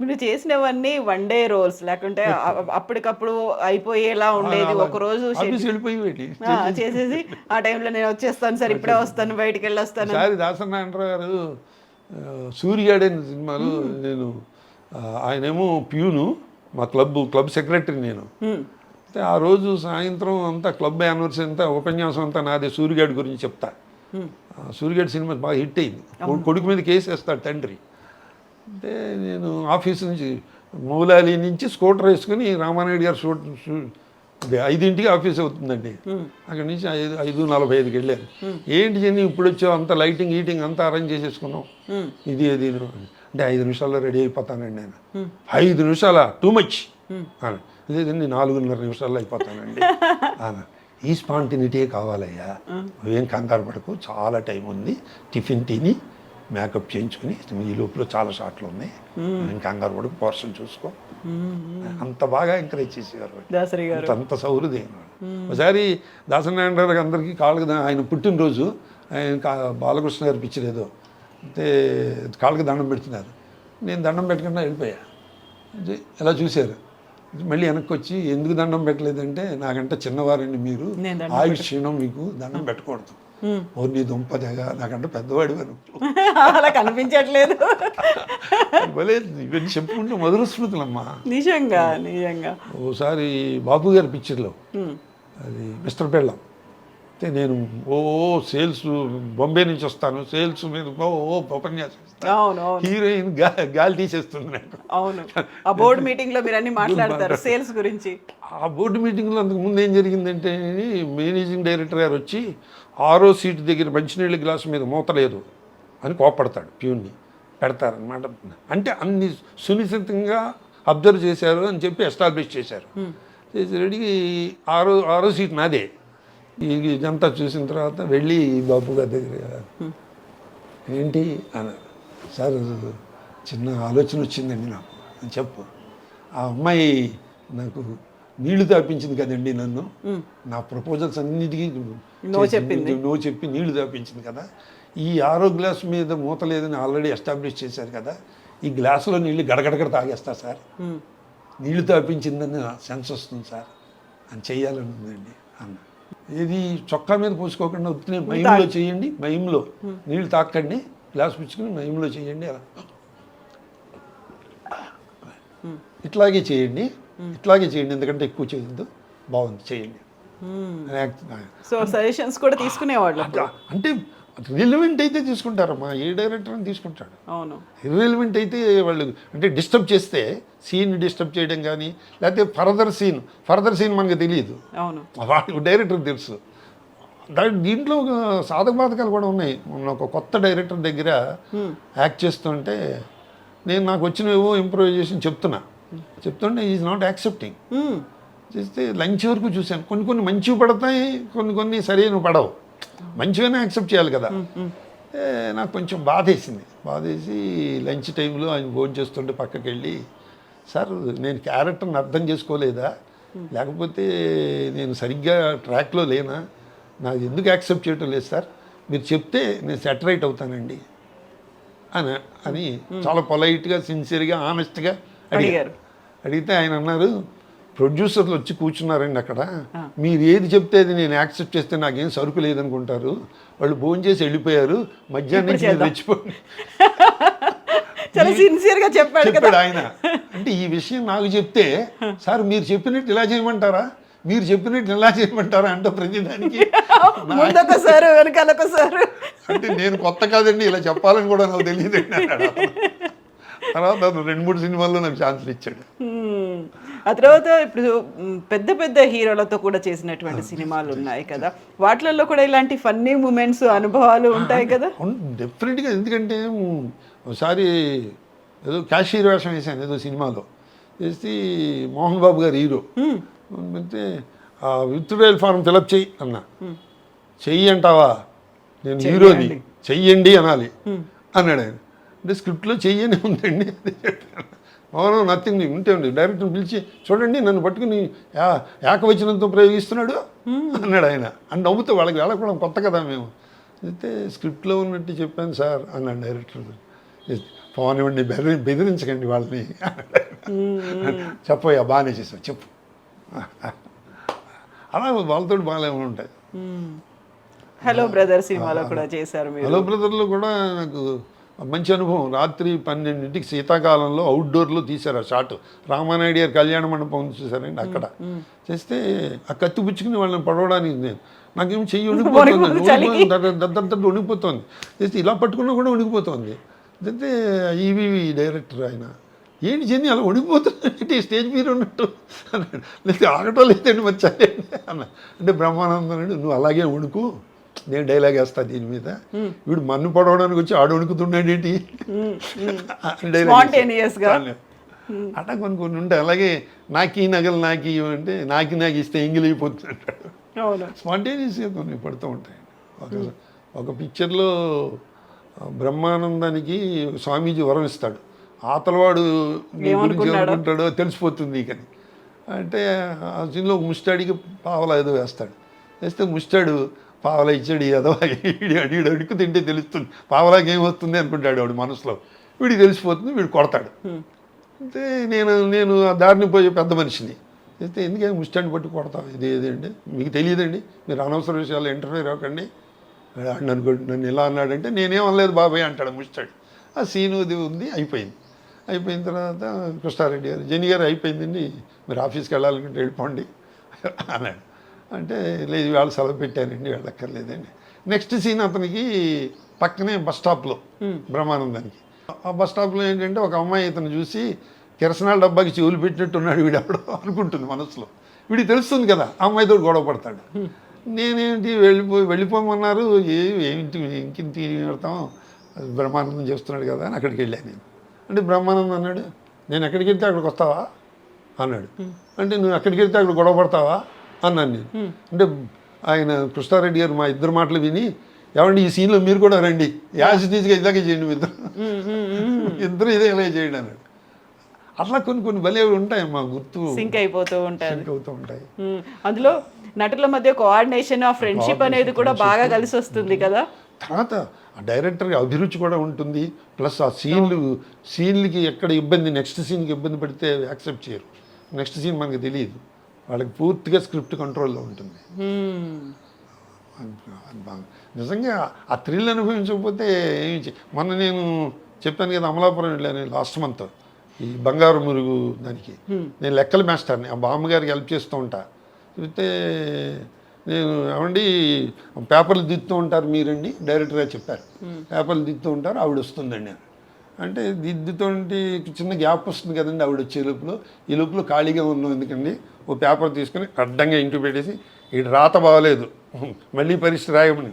మీరు చేసినవన్నీ one day roles లేకుంటే అప్పటికప్పుడు అయిపోయేలా ఉండేది. ఒక రోజు చేసేసి ఆ టైంలో నేను వచ్చేస్తాను సార్ ఇప్పుడే వస్తాను బయటికి వెళ్ళి వస్తాను. ఒకసారి దాసనారాయణ గారు అనే సినిమాలో నేను ఆయనేమో ప్యూను మా క్లబ్ క్లబ్ సెక్రటరీ నేను. అయితే ఆ రోజు సాయంత్రం అంతా క్లబ్ యానివర్సరీ అంతా ఉపన్యాసం అంతా నాదే సూర్యగాడి గురించి చెప్తా. సూర్యగాడి సినిమా బాగా హిట్ అయింది. కొడుకు మీద కేసు వేస్తాడు తండ్రి. అంటే నేను ఆఫీస్ నుంచి మూలాలి నుంచి స్కూటర్ వేసుకుని రామానాయుడు గారు షూట్ అదే ఐదింటికి ఆఫీస్ అవుతుందండి. అక్కడి నుంచి ఐదు ఐదు నలభై ఐదుకి వెళ్ళాను ఏంటి జని ఇప్పుడు వచ్చావు? అంత లైటింగ్ హీటింగ్ అంతా అరేంజ్ చేసేసుకున్నాం. ఇది అది. అంటే ఐదు నిమిషాల్లో రెడీ అయిపోతానండి నేను. ఐదు నిమిషాల? టూ మచ్ లేదండి నాలుగున్నర నిమిషాల్లో అయిపోతానండి. ఈ స్పాంటినిటీ కావాలయ్యా. నువ్వేం కంగారు పడకు చాలా టైం ఉంది. టిఫిన్ తిని మేకప్ చేయించుకుని ఈ లోపల చాలా షాట్లు ఉన్నాయి. నేను కంగారు పడకు పోర్షన్ చూసుకో. అంత బాగా ఎంకరేజ్ చేసేవారు అంత అంత సౌహృదయం ఒకసారి దాసనారాయణ గారికి అందరికీ కాళ్ళకి ఆయన పుట్టినరోజు ఆయన బాలకృష్ణ గారు ఏదో అయితే కాళ్ళకి దండం పెడుతున్నారు. నేను దండం పెట్టకుండా వెళ్ళిపోయా. ఇలా చూశారు? మళ్ళీ వెనక్కి వచ్చి ఎందుకు దండం పెట్టలేదంటే నాకంటే చిన్నవారండి మీరు. ఆయుష్ క్షీణం మీకు దండం పెట్టకూడదు. ఓ నీ దుంపదగా నాకంటే పెద్దవాడి అలా కనిపించట్లేదు. ఇవన్నీ చెప్పుకుంటే మధుర స్మృతులమ్మా నిజంగా నిజంగా. ఓసారి బాబు గారి పిక్చర్లో. అది మిస్టర్ పెళ్ళం. అయితే నేను ఓ సేల్స్ బొంబే నుంచి వస్తాను సేల్స్ మీద ఓ ఉపన్యాసం హీరోయిన్ గాలి తీసేస్తుంది నాకు. అవును. ఆ బోర్డు మీటింగ్లో మీరు అన్ని మాట్లాడతారు సేల్స్ గురించి. ఆ బోర్డు మీటింగ్లో అంతకు ముందు ఏం జరిగిందంటే మేనేజింగ్ డైరెక్టర్ గారు వచ్చి ఆరో సీట్ దగ్గర మంచినీళ్ళ గ్లాసు మీద మూత లేదు అని కోపడతాడు ప్యూన్ని. పెడతారనమాట అంటే అన్ని సునిశ్చితంగా అబ్జర్వ్ చేశారు అని చెప్పి ఎస్టాబ్లిష్ చేశారు. చేసేటికి ఆరో ఆరో సీట్ నాదే. ఇదంతా చూసిన తర్వాత వెళ్ళి బాబు గారి దగ్గర ఏంటి అన్నారు సార్ చిన్న ఆలోచన వచ్చిందండి నాకు. అని చెప్పు. ఆ అమ్మాయి నాకు నీళ్ళు తాపించింది కదండి నన్ను. నా ప్రపోజల్స్ అన్నిటికీ No చేసి- చెప్పింది. నో చెప్పి నీళ్ళు తాపించింది కదా. ఈ ఆరో గ్లాస్ మీద మూత లేదని ఆల్రెడీ ఎస్టాబ్లిష్ చేశారు కదా. ఈ గ్లాసులో నీళ్ళు గడగడగడ తాగేస్తా సార్. నీళ్ళు తాపించిందని సెన్స్ వస్తుంది సార్. అని చెయ్యాలని ఉందండి అన్న. ఇది చొక్కా మీద పోసుకోకుండా ఉత్తినే మయంలో చేయండి మయంలో నీళ్ళు తాకండి గ్లాస్ పుచ్చుకుని మయంలో చేయండి అలా. ఇట్లాగే చేయండి ఇట్లాగే చేయండి ఎందుకంటే ఎక్కువ చేయొద్దు. బాగుంది చేయండి. సో సజెషన్స్ కూడా తీసుకునేవాళ్ళు అంటే రిలవెంట్ అయితే తీసుకుంటారమ్మా. ఏ డైరెక్టర్ అని తీసుకుంటాడు. అవును. ఇర్రెలివెంట్ అయితే వాళ్ళు అంటే డిస్టర్బ్ చేస్తే సీన్ డిస్టర్బ్ చేయడం కానీ లేకపోతే ఫర్దర్ సీన్ ఫర్దర్ సీన్ మనకు తెలియదు. అవును. వాళ్ళు డైరెక్టర్ తెలుసు. దా- దీంట్లో సాధక బాధకాలు కూడా ఉన్నాయి. మొన్న ఒక కొత్త డైరెక్టర్ దగ్గర యాక్ట్ చేస్తుంటే నేను నాకు వచ్చినవేవో ఇంప్రూవైజేషన్ చెప్తున్నా. చెప్తుంటే ఈజ్ నాట్ యాక్సెప్టింగ్. చేస్తే లంచ్ వరకు చూశాను. కొన్ని కొన్ని మంచివి పడతాయి కొన్ని కొన్ని సరైన పడవు. మంచిగానే యాక్సెప్ట్ చేయాలి కదా. నాకు కొంచెం బాధేసింది. బాధేసి లంచ్ టైంలో ఆయన ఫోన్ చేస్తుంటే పక్కకి వెళ్ళి సార్ నేను క్యారెక్టర్ని అర్థం చేసుకోలేదా? లేకపోతే నేను సరిగ్గా ట్రాక్లో లేనా? నాకు ఎందుకు యాక్సెప్ట్ చేయటం లేదు సార్? మీరు చెప్తే నేను సెటరైట్ అవుతానండి. అని అని చాలా పొలైట్గా సిన్సియర్గా ఆనెస్ట్గా అడిగారు. అడిగితే ఆయన అన్నారు ప్రొడ్యూసర్లు వచ్చి కూర్చున్నారండి అక్కడ. మీరు ఏది చెప్తే అది నేను యాక్సెప్ట్ చేస్తే నాకేం సరుకు లేదనుకుంటారు. వాళ్ళు భోజనం చేసి వెళ్ళిపోయారు. మధ్యాహ్నం నుంచి మీరు తెచ్చిపోండి చాలా సిన్సియర్గా చెప్పాడు కదా. చెప్పాడు ఆయన. అంటే ఈ విషయం నాకు చెప్తే సార్ మీరు చెప్పినట్టు ఇలా చేయమంటారా? మీరు చెప్పినట్టు ఇలా చేయమంటారా? అంటే ప్రతిదానికి. ముందొకసారి వెనకాలొకసారి అంటే నేను కొత్త కాదండి ఇలా చెప్పాలని కూడా నాకు అన్నాడు. తర్వాత రెండు మూడు సినిమాల్లో నాకు ఛాన్సులు ఇచ్చాడు. ఆ తర్వాత ఇప్పుడు పెద్ద పెద్ద హీరోలతో కూడా చేసినటువంటి సినిమాలు ఉన్నాయి కదా. వాటిలలో కూడా ఇలాంటి ఫన్నీ మూమెంట్స్ అనుభవాలు ఉంటాయి కదా? డెఫినెట్గా. ఎందుకంటే ఒకసారి ఏదో క్యాషియర్ వేషం వేసాను ఏదో సినిమాలో. వేసి మోహన్ బాబు గారు హీరో. అంటే ఆ విత్డ్రాయల్ ఫారం ఫిలప్ చెయ్యి అన్న. చెయ్యి అంటావా? నేను హీరోని. చెయ్యండి అనాలి. అన్నాడు ఆయన. అంటే స్క్రిప్ట్లో చెయ్యని ఉందండి. అవును నథింగ్ ఉంటే ఉంది డైరెక్టర్ పిలిచి చూడండి నన్ను పట్టుకుని ఏకవచనంతో ప్రయోగిస్తున్నాడు అన్నాడు ఆయన. అని నవ్వుతూ వాళ్ళకి వెళ్ళకుండా కొత్త కదా మేము. అయితే స్క్రిప్ట్లో ఉన్నట్టు చెప్పాను సార్ అన్నాడు డైరెక్టర్. పోనివ్వండి బెదిరి బెదిరించకండి వాళ్ళని. చెప్పయ్యా బాగానే చేసావు చెప్పు. అలా వాళ్ళతో బాగానే ఉంటాయి. హలో బ్రదర్ సినిమాలో కూడా చేశారు హలో బ్రదర్లో కూడా నాకు మంచి అనుభవం. రాత్రి పన్నెండింటికి శీతాకాలంలో అవుట్డోర్లో తీశారు ఆ షాట్ రామానాయుడు గారి కళ్యాణ మండపం చూసారండి అక్కడ. చేస్తే ఆ కత్తి పుచ్చుకుని వాళ్ళని పడవడానికి నేను. నాకేం చెయ్యి. వణికిపోతుంది దద్దంతా వణికిపోతుంది చేస్తే ఇలా పట్టుకున్నా కూడా వణికిపోతుంది అయితే ఈవీవి డైరెక్టర్ ఆయన ఏంటి చెంది అలా వణికిపోతుంది స్టేజ్ మీద ఉన్నట్టు? అన్నాడు. లేదు ఆగటం లేదండి మరి చలి అన్న అంటే బ్రహ్మానందం అన్నాడు నువ్వు అలాగే వణుకు నేను డైలాగ్ వేస్తా దీని మీద. వీడు మన్ను పడవడానికి వచ్చి ఆడు వణుకుతున్నాడు ఏంటి. అట్లా కొన్ని కొన్ని ఉంటాయి. అలాగే నాకి నగలు నాకి అంటే నాకి నాకు ఇస్తే ఎంగిల్ అయిపోతుంటాడు. అవును. స్పాంటేనియస్గా కొన్ని పడుతూ ఉంటాయి. ఒక ఒక పిక్చర్లో బ్రహ్మానందానికి స్వామీజీ వరం ఇస్తాడు. ఆతలవాడు గురించి? ఏమనుకుంటాడో తెలిసిపోతుంది కానీ అంటే ఆ సీన్లో ముష్టాడికి పావలా ఏదో వేస్తాడు. వేస్తే ముష్టాడు పావలా ఇచ్చాడు ఏదో వీడి అడిగి అడుగు తింటే తెలుస్తుంది. పావలాకి ఏమొస్తుంది అనుకుంటాడు వాడు మనసులో. వీడికి తెలిసిపోతుంది వీడు కొడతాడు. అయితే నేను నేను ఆ దారిని పోయే పెద్ద మనిషిని. అయితే ఎందుకంటే ముష్టాన్ని పట్టు కొడతాం ఇది ఏదండి మీకు తెలియదండి? మీరు అనవసర విషయాలు ఇంటర్ఫీర్ అవ్వకండి వాడు నన్ను నన్ను ఇలా అన్నాడంటే నేనేం అనలేదు బాబాయ్ అంటాడు ముష్టాడు. ఆ సీను ఇది ఉంది అయిపోయింది. అయిపోయిన తర్వాత కృష్ణారెడ్డి గారు జని గారు అయిపోయిందండి. మీరు ఆఫీస్కి వెళ్ళాలనుకుంటే వెళ్ళిపోండి అన్నాడు. అంటే లేదు వాళ్ళు సెలవు పెట్టారండి వెళ్ళక్కర్లేదండి. నెక్స్ట్ సీన్ అతనికి పక్కనే బస్ స్టాప్లో బ్రహ్మానందానికి. ఆ బస్ స్టాప్లో ఏంటంటే ఒక అమ్మాయి ఇతను చూసి కిరసనాల డబ్బాకి చెవులు పెట్టినట్టు ఉన్నాడు వీడు ఎవడో అనుకుంటుంది మనసులో. వీడికి తెలుస్తుంది కదా ఆ అమ్మాయితో గొడవ పడతాడు. నేనేంటి వెళ్ళిపో వెళ్ళిపోమన్నారు ఏ ఏంటి ఇంకింటి పెడతాం? బ్రహ్మానందం చేస్తున్నాడు కదా అని అక్కడికి వెళ్ళాను నేను. అంటే బ్రహ్మానందం అన్నాడు నేను ఎక్కడికి వెళ్తే అక్కడికి వస్తావా? అన్నాడు. అంటే నువ్వు ఎక్కడికి వెళ్తే అక్కడ గొడవ పడతావా? అన్నాను నేను. అంటే ఆయన కృష్ణారెడ్డి గారు మా ఇద్దరు మాటలు విని ఏమండి ఈ సీన్లో మీరు కూడా రండి. యాసి తీసుకు ఇలాగే చేయండి ఇద్దరు. ఇద్దరు ఇదే ఇలా చేయండి అన్నాడు. అట్లా కొన్ని కొన్ని భలే ఉంటాయి మా గుర్తు. సింక్ అయిపోతూ ఉంటారు సింక్ అవుతూ ఉంటాయి. అందులో నటుల మధ్య కోఆర్డినేషన్ ఆ ఫ్రెండ్షిప్ అనేది కూడా బాగా కలిసి వస్తుంది కదా? తర్వాత ఆ డైరెక్టర్కి అభిరుచి కూడా ఉంటుంది. ప్లస్ ఆ సీన్లు సీన్లకి ఎక్కడ ఇబ్బంది నెక్స్ట్ సీన్కి ఇబ్బంది పడితే యాక్సెప్ట్ చేయరు. నెక్స్ట్ సీన్ మనకి తెలియదు. వాళ్ళకి పూర్తిగా స్క్రిప్ట్ కంట్రోల్లో ఉంటుంది. బాగా- నిజంగా ఆ థ్రిల్ అనుభవించకపోతే ఏమి చే- మొన్న నేను చెప్పాను కదా అమలాపురం వెళ్ళాను లాస్ట్ మంత్. ఈ బంగారు మురుగు దానికి. నేను లెక్కల మాస్టర్ని ఆ బామ్మగారికి హెల్ప్ చేస్తూ ఉంటా. చెప్తే నేను ఏమండి పేపర్లు దిద్దుతూ ఉంటారు మీరండి డైరెక్టర్గా చెప్పారు. పేపర్లు దిద్దుతూ ఉంటారు ఆవిడ వస్తుందండి. అని అంటే దిద్దుతుంటే చిన్న గ్యాప్ వస్తుంది కదండి ఆవిడ వచ్చే లోపల. ఈ లోపల ఖాళీగా ఉన్నాం ఎందుకండి? ఓ పేపర్ తీసుకొని అడ్డంగా ఇంటి పెట్టేసి ఇటు రాత బాగలేదు. మళ్ళీ పరీక్ష రాయమని.